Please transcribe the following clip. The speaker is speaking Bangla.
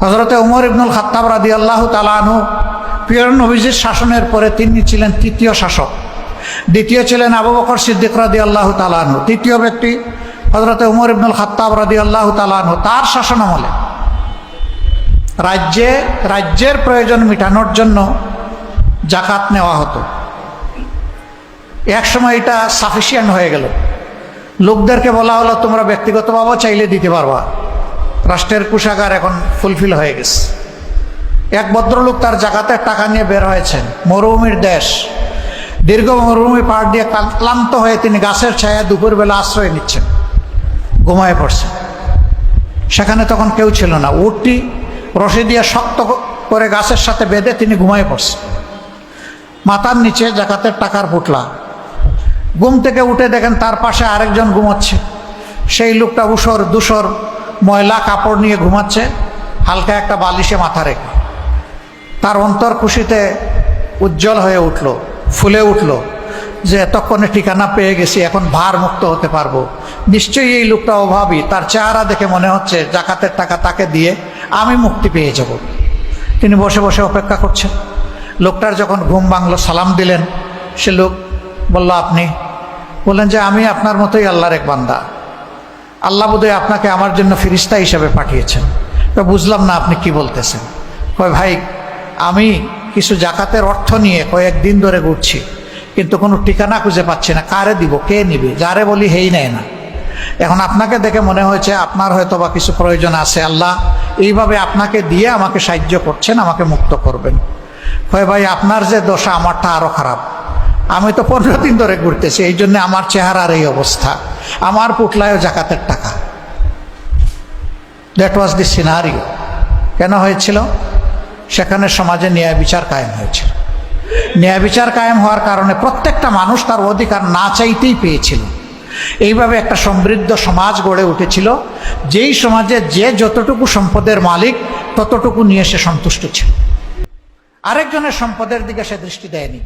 হজরতে উমর ইবনুল খাত্তাব রাদি আল্লাহ তালানু প্রিয় নবীজির শাসনের পরে তিনি ছিলেন তৃতীয় শাসক। দ্বিতীয় ছিলেন আবু বকর সিদ্দিক রাদি আল্লাহ তালানু তৃতীয় ব্যক্তি হজরতে উমর ইবনুল খাত্তাব রাদি আল্লাহ তালানু তার শাসন আমলে। রাজ্যে, রাজ্যের প্রয়োজন মেটানোর জন্য জাকাত নেওয়া হতো। এক সময় এটা সাফিসিয়েন্ট হয়ে গেল। লোকদেরকে বলা হলো, তোমরা ব্যক্তিগতভাবেও চাইলে দিতে পারবা। রাষ্ট্রের কুষাগার এখন ফুলফিল হয়ে গেছে। এক ভদ্রলোক তার জাকাতের টাকা নিয়ে বের হয়েছেন। মরুভূমির দেশ। দীর্ঘ মরুভূমি পাড় দিয়ে ক্লান্ত- ক্লান্ত হয়ে তিনি গাছের ছায়া দুপুরবেলা আশ্রয় নিচ্ছেন। ঘুমায় পড়ছেন। সেখানে তখন কেউ ছিল না। উটটি রশি দিয়ে শক্ত করে গাছের সাথে বেঁধে তিনি ঘুমায় পড়ছেন। মাথার নিচে জাকাতের টাকার পুটলা ঘুম থেকে উঠে দেখেন তার পাশে আরেকজন ঘুমাচ্ছে। সেই লোকটা উসর দুসর ময়লা কাপড় নিয়ে ঘুমাচ্ছে, হালকা একটা বালিশে মাথা রেখে। তার অন্তর খুশিতে উজ্জ্বল হয়ে উঠল, ফুলে উঠল যে এতক্ষণে ঠিকানা পেয়ে গেছি, এখন ভার মুক্ত হতে পারব। নিশ্চয়ই এই লোকটা অভাবী, তার চেহারা দেখে মনে হচ্ছে জাকাতের টাকা তাকে দিয়ে আমি মুক্তি পেয়ে যাব। তিনি বসে বসে অপেক্ষা করছেন। লোকটার যখন ঘুম ভাঙলো, সালাম দিলেন। সে লোক বলল, আপনি? বললেন যে, আমি আপনার মতোই আল্লাহর এক বান্দা। আল্লাহ বোধহয় আপনাকে আমার জন্য ফিরিস্তা হিসাবে পাঠিয়েছেন। তো বুঝলাম না আপনি কি বলতেছেন। কয়, ভাই, আমি কিছু জাকাতের অর্থ নিয়ে কয়েকদিন ধরে ঘুরছি, কিন্তু কোনো ঠিকানা খুঁজে পাচ্ছি না। কারে দিব? কে নিবে? যারে বলি হেই নেয় না। এখন আপনাকে দেখে মনে হয়েছে আপনার হয়তো বা কিছু প্রয়োজন আছে। আল্লাহ এইভাবে আপনাকে দিয়ে আমাকে সাহায্য করছেন, আমাকে মুক্ত করবেন। কয়, ভাই, আপনার যে দশা আমারটা আরও খারাপ। আমি তো পনেরো দিন ধরে ঘুরতেছি, এই জন্য আমার চেহারার এই অবস্থা। আমার পুটলায়ও জাকাতের টাকা। দ্যাট ওয়াজ দি সিনারিও কেন হয়েছিল? সেখানে সমাজে ন্যায় বিচার কায়েম হয়েছিল। ন্যায় বিচার কায়েম হওয়ার কারণে প্রত্যেকটা মানুষ তার অধিকার না চাইতেই পেয়েছিল। এইভাবে একটা সমৃদ্ধ সমাজ গড়ে উঠেছিল, যেই সমাজে যে যতটুকু সম্পদের মালিক, ততটুকু নিয়ে সে সন্তুষ্ট ছিল। আরেকজনের সম্পদের দিকে সে দৃষ্টি দেয়নি।